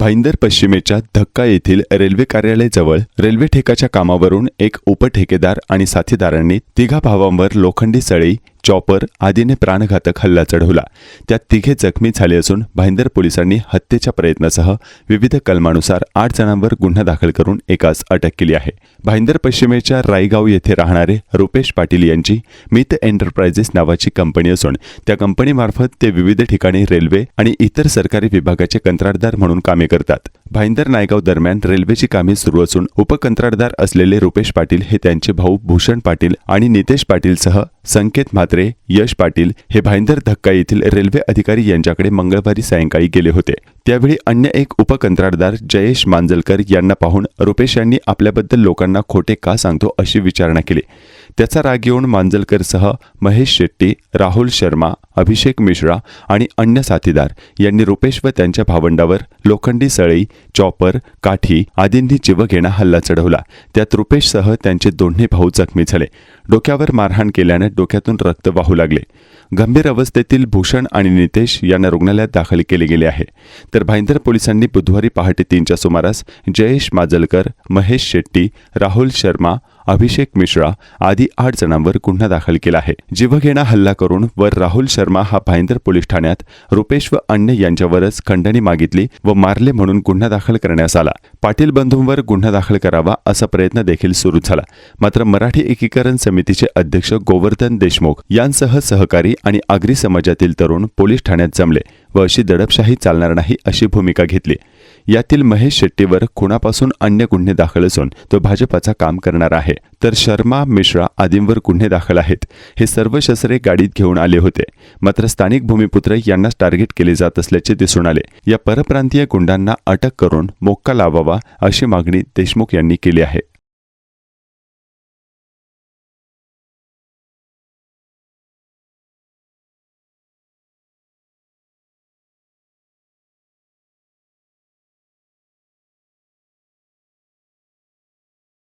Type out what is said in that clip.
भाईंदर पश्चिमेच्या धक्का येथील रेल्वे कार्यालयाजवळ रेल्वे ठेकाच्या कामावरून एक उपठेकेदार आणि साथीदारांनी तिघा भावांवर लोखंडी सळी चॉपर आदीने प्राणघातक हल्ला चढवला. त्यात तिघे जखमी झाले असून भाईंदर पोलिसांनी हत्येच्या प्रयत्नासह विविध कलमानुसार आठ जणांवर गुन्हा दाखल करून एकास अटक केली आहे. भाईंदर पश्चिमेच्या रायगाव येथे राहणारे रुपेश पाटील यांची मित एंटरप्राइजेस नावाची कंपनी असून त्या कंपनीमार्फत ते विविध ठिकाणी रेल्वे आणि इतर सरकारी विभागाचे कंत्राटदार म्हणून कामे करतात. भाईंदर नायगाव दरम्यान रेल्वेची कामे सुरू असून उपकंत्राटदार असलेले रुपेश पाटील हे त्यांचे भाऊ भूषण पाटील आणि नितेश पाटीलसह संकेत म्हात्रे यश पाटील हे भाईंदर धक्का येथील रेल्वे अधिकारी यांच्याकडे मंगळवारी सायंकाळी गेले होते. त्यावेळी अन्य एक उपकंत्राटदार जयेश मांजलकर यांना पाहून रुपेश यांनी आपल्याबद्दल लोकांना खोटे का सांगतो अशी विचारणा केली. त्याचा राग येऊन मांजलकरसह महेश शेट्टी राहुल शर्मा अभिषेक मिश्रा आणि अन्य साथीदार यांनी रुपेश व त्यांच्या भावंडावर लोखंडी सळई चॉपर काठी आदींनी जीवघेणा हल्ला चढवला. त्यात रुपेशसह त्यांचे दोन्ही भाऊ जखमी झाले. डोक्यावर मारहाण केल्याने डोक्यातून रक्त वाहू लागले. गंभीर अवस्थेतील भूषण आणि नितेश यांना रुग्णालयात दाखल केले गेले आहे. तर भाईंदर पोलिसांनी बुधवारी पहाटे तीनच्या सुमारास जयेश माजलकर महेश शेट्टी राहुल शर्मा अभिषेक मिश्रा आदी आठ जणांवर गुन्हा दाखल केला आहे. जीवघेणा हल्ला करून वर राहुल शर्मा हा भाईंदर पोलीस ठाण्यात रुपेश व अन्य यांच्यावरच खंडणी मागितली व मारले म्हणून गुन्हा दाखल करण्यास आला. पाटील बंधूंवर गुन्हा दाखल करावा असा प्रयत्न देखील सुरू झाला. मात्र मराठी एकीकरण समितीचे अध्यक्ष गोवर्धन देशमुख यांसह सहकारी आणि आगरी समाजातील तरुण पोलीस ठाण्यात जमले व अशी दडपशाही चालणार नाही अशी भूमिका घेतली. यातील महेश शेट्टीवर खुणापासून अन्य गुन्हे दाखल असून तो भाजपाचा काम करणार आहे. तर शर्मा मिश्रा आदींवर गुन्हे दाखल आहेत. हे सर्व शस्त्रे गाडीत घेऊन आले होते. मात्र स्थानिक भूमिपुत्र यांनाच टार्गेट केले जात असल्याचे दिसून आले. या परप्रांतीय गुंडांना अटक करून मोक्का लावावा अशी मागणी देशमुख यांनी केली आहे.